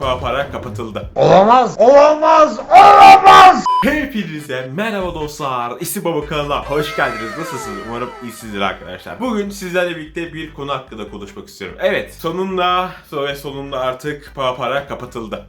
Para kapatıldı. Olamaz, olamaz, olamaz. Hepinize merhaba dostlar. İsim Baba kanalına hoş geldiniz. Nasılsınız? Umarım iyisinizdir arkadaşlar. Bugün sizlerle birlikte bir konu hakkında konuşmak istiyorum. Evet, sonunda ve sonunda artık para kapatıldı.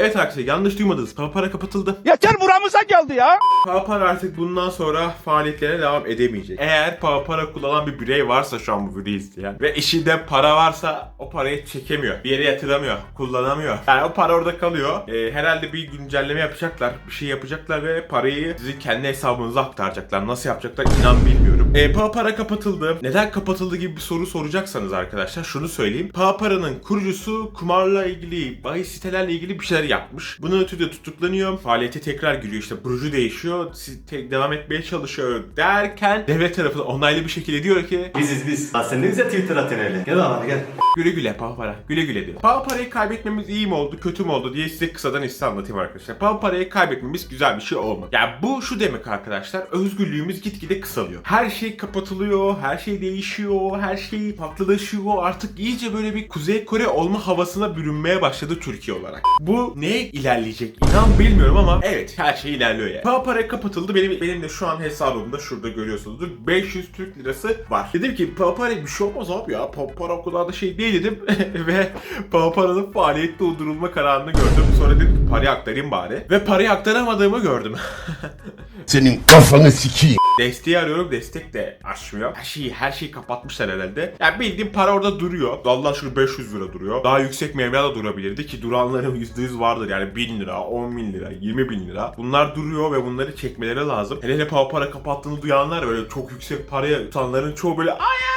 Evet arkadaşlar yanlış duymadınız. Para kapatıldı. Yeter buramıza geldi ya. Papara artık bundan sonra faaliyetlerine devam edemeyecek. Eğer Papara kullanan bir birey varsa şu an bu videoyu izleyen ve işinde para varsa o parayı çekemiyor. Bir yere yatıramıyor, kullanamıyor. Yani o para orada kalıyor. Ee, herhalde bir güncelleme yapacaklar, bir şey yapacaklar ve parayı sizin kendi hesabınıza aktaracaklar. Nasıl yapacaklar inan bilmiyorum. Ee, Papara kapatıldı. Neden kapatıldı gibi bir soru soracaksanız arkadaşlar şunu söyleyeyim. Papara'nın kurucusu kumarla ilgili, bahis sitelerle ilgili bir şeyler yapmış. Bunun ötürü de tutuklanıyor. Faaliyete tekrar giriyor işte burcu değişiyor. devam etmeye çalışıyor derken devlet tarafı onaylı bir şekilde diyor ki Biziz biz. Lan sen ne güzel Twitter atıyorsun öyle. Gel abi gel. güle güle Pavpara güle güle diyor. Pavpara'yı kaybetmemiz iyi mi oldu kötü mü oldu diye size kısadan hisse anlatayım arkadaşlar. Pavpara'yı kaybetmemiz güzel bir şey olmadı. Yani bu şu demek arkadaşlar özgürlüğümüz gitgide kısalıyor. Her şey kapatılıyor, her şey değişiyor, her şey farklılaşıyor. Artık iyice böyle bir Kuzey Kore olma havasına bürünmeye başladı Türkiye olarak. Bu neye ilerleyecek inan bilmiyorum ama evet her şey ilerliyor yani. Pavpara kapatıldı. Benim benim de şu an hesabımda şurada görüyorsunuzdur 500 Türk lirası var. Dedim ki Pavpara bir şey olmaz abi ya. Pavpara o kadar da şey değil dedim ve Pavpara'nın faaliyette durdurulma kararını gördüm. Sonra dedim ki parayı aktarayım bari. Ve parayı aktaramadığımı gördüm. Senin kafanı sikeyim. Desteği arıyorum destek de açmıyor. Her şeyi her şeyi kapatmışlar herhalde. Yani bildiğim para orada duruyor. Allah şunu 500 lira duruyor. Daha yüksek meblağ da durabilirdi ki duranların %100 vardır yani 1000 lira, 10 bin lira, 20 bin lira. Bunlar duruyor ve bunları çekmeleri lazım. Hele hele para para kapattığını duyanlar böyle çok yüksek paraya tutanların çoğu böyle ayar.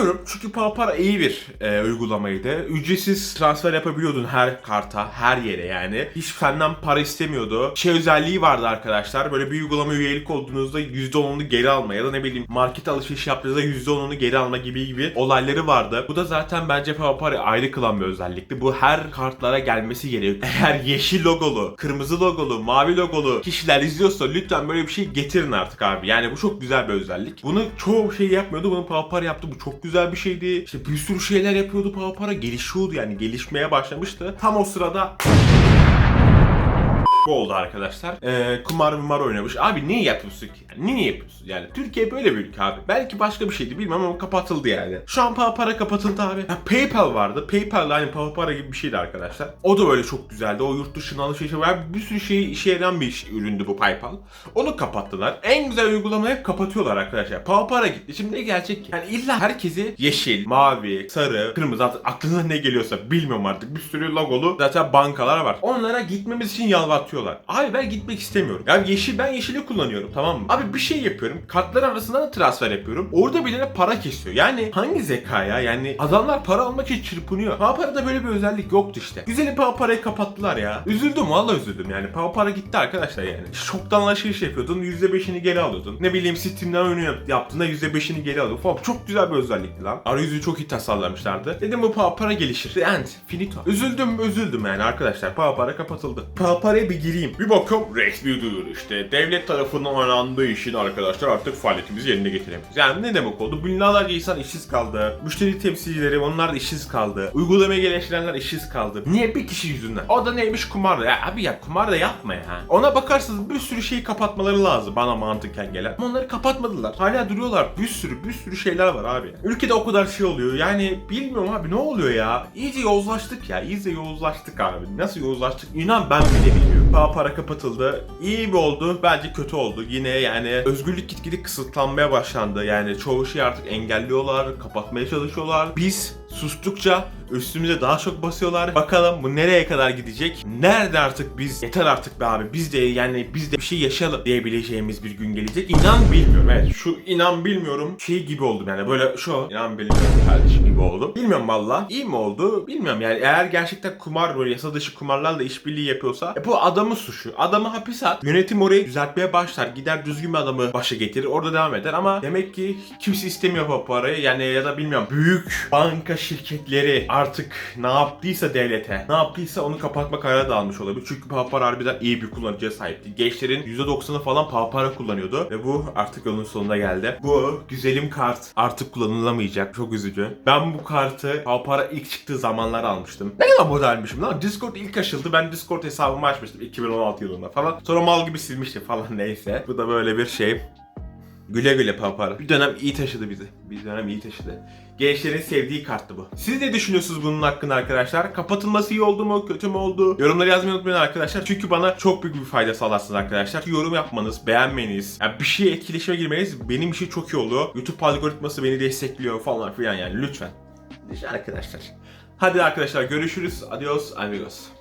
Üzülüyorum çünkü Papara iyi bir e, uygulamaydı. Ücretsiz transfer yapabiliyordun her karta, her yere yani. Hiç senden para istemiyordu. Şey özelliği vardı arkadaşlar. Böyle bir uygulama üyelik olduğunuzda %10'unu geri alma ya da ne bileyim market alışveriş yaptığınızda %10'unu geri alma gibi gibi olayları vardı. Bu da zaten bence Papara ayrı kılan bir özellikti. Bu her kartlara gelmesi gerekiyor. Eğer yeşil logolu, kırmızı logolu, mavi logolu kişiler izliyorsa lütfen böyle bir şey getirin artık abi. Yani bu çok güzel bir özellik. Bunu çoğu şey yapmıyordu. Bunu Papara yaptı. Bu çok güzel bir şeydi. İşte bir sürü şeyler yapıyordu Papara. Gelişiyordu yani. Gelişmeye başlamıştı. Tam o sırada bu oldu arkadaşlar. Ee, kumar mumar oynamış. Abi niye yapıyorsun ki? Yani niye yapıyorsun? Yani Türkiye böyle bir ülke abi. Belki başka bir şeydi bilmem ama kapatıldı yani. Şu an para para kapatıldı abi. Ya PayPal vardı. PayPal aynı para para gibi bir şeydi arkadaşlar. O da böyle çok güzeldi. O yurt dışına alışveriş var. Bir sürü şey işe yarayan bir iş, üründü bu PayPal. Onu kapattılar. En güzel uygulamayı hep kapatıyorlar arkadaşlar. Para para gitti. Şimdi ne gelecek ki? Yani illa herkesi yeşil, mavi, sarı, kırmızı artık aklına ne geliyorsa bilmiyorum artık. Bir sürü logolu zaten bankalar var. Onlara gitmemiz için yalvartıyorlar. Abi ben gitmek istemiyorum. Ya yeşil ben yeşili kullanıyorum tamam mı? Abi bir şey yapıyorum. Kartlar arasında da transfer yapıyorum. Orada bile para kesiyor. Yani hangi zeka ya? Yani adamlar para almak için çırpınıyor. Papara'da böyle bir özellik yoktu işte. Güzelim Papara'yı kapattılar ya. Üzüldüm vallahi üzüldüm yani. Papara gitti arkadaşlar yani. Şoktan alışveriş yapıyordun. %5'ini geri alıyordun. Ne bileyim Steam'den oyunu yap- yaptığında %5'ini geri alıyordun falan. Çok güzel bir özellikti lan. Arayüzü çok iyi tasarlamışlardı. Dedim bu Papara gelişir. And finito. Üzüldüm üzüldüm yani arkadaşlar. Papara kapatıldı. Papara'ya bir gireyim. Bir bakıyorum resmi duyuru işte. Devlet tarafından onandığı için arkadaşlar artık faaliyetimizi yerine getiremeyiz. Yani ne demek oldu? Binlerce insan işsiz kaldı. Müşteri temsilcileri onlar da işsiz kaldı. Uygulamaya geliştirenler işsiz kaldı. Niye? Bir kişi yüzünden. O da neymiş? Kumar. Ya abi ya kumar da yapma ya. Ona bakarsanız bir sürü şeyi kapatmaları lazım bana mantıken gelen. Ama onları kapatmadılar. Hala duruyorlar. Bir sürü bir sürü şeyler var abi. Ülkede o kadar şey oluyor. Yani bilmiyorum abi ne oluyor ya? İyice yozlaştık ya. İyice yozlaştık abi. Nasıl yozlaştık? İnan ben bile bilmiyorum. Para para kapatıldı. İyi mi oldu? Bence kötü oldu. Yine yani özgürlük gitgide kısıtlanmaya başlandı. Yani çoğu şeyi artık engelliyorlar, kapatmaya çalışıyorlar. Biz sustukça üstümüze daha çok basıyorlar. Bakalım bu nereye kadar gidecek? Nerede artık biz yeter artık be abi biz de yani biz de bir şey yaşayalım diyebileceğimiz bir gün gelecek. İnan bilmiyorum. Evet şu inan bilmiyorum şey gibi oldum yani böyle şu inan bilmiyorum kardeşim gibi oldu. Bilmiyorum valla. İyi mi oldu? Bilmiyorum yani eğer gerçekten kumar böyle yasa dışı kumarlarla işbirliği yapıyorsa e, bu adamın suçu. Adamı hapis at. Yönetim orayı düzeltmeye başlar. Gider düzgün bir adamı başa getirir. Orada devam eder ama demek ki kimse istemiyor bu parayı. Yani ya da bilmiyorum büyük banka şirketleri artık ne yaptıysa devlete, ne yaptıysa onu kapatma kararı da almış olabilir. Çünkü Papara harbiden iyi bir kullanıcıya sahipti. Gençlerin %90'ı falan Papara kullanıyordu ve bu artık yolun sonuna geldi. Bu güzelim kart artık kullanılamayacak. Çok üzücü. Ben bu kartı Papara ilk çıktığı zamanlar almıştım. Ne kadar modelmişim lan. Discord ilk açıldı. Ben Discord hesabımı açmıştım 2016 yılında falan. Sonra mal gibi silmiştim falan neyse. Bu da böyle bir şey. Güle güle papara. Bir dönem iyi taşıdı bizi. Bir dönem iyi taşıdı. Gençlerin sevdiği karttı bu. Siz ne düşünüyorsunuz bunun hakkında arkadaşlar? Kapatılması iyi oldu mu? Kötü mü oldu? Yorumları yazmayı unutmayın arkadaşlar. Çünkü bana çok büyük bir fayda sağlarsınız arkadaşlar. Yorum yapmanız, beğenmeniz, yani bir şeye etkileşime girmeniz benim için çok iyi oluyor. YouTube algoritması beni destekliyor falan filan yani lütfen. Arkadaşlar. Hadi arkadaşlar görüşürüz. Adios amigos.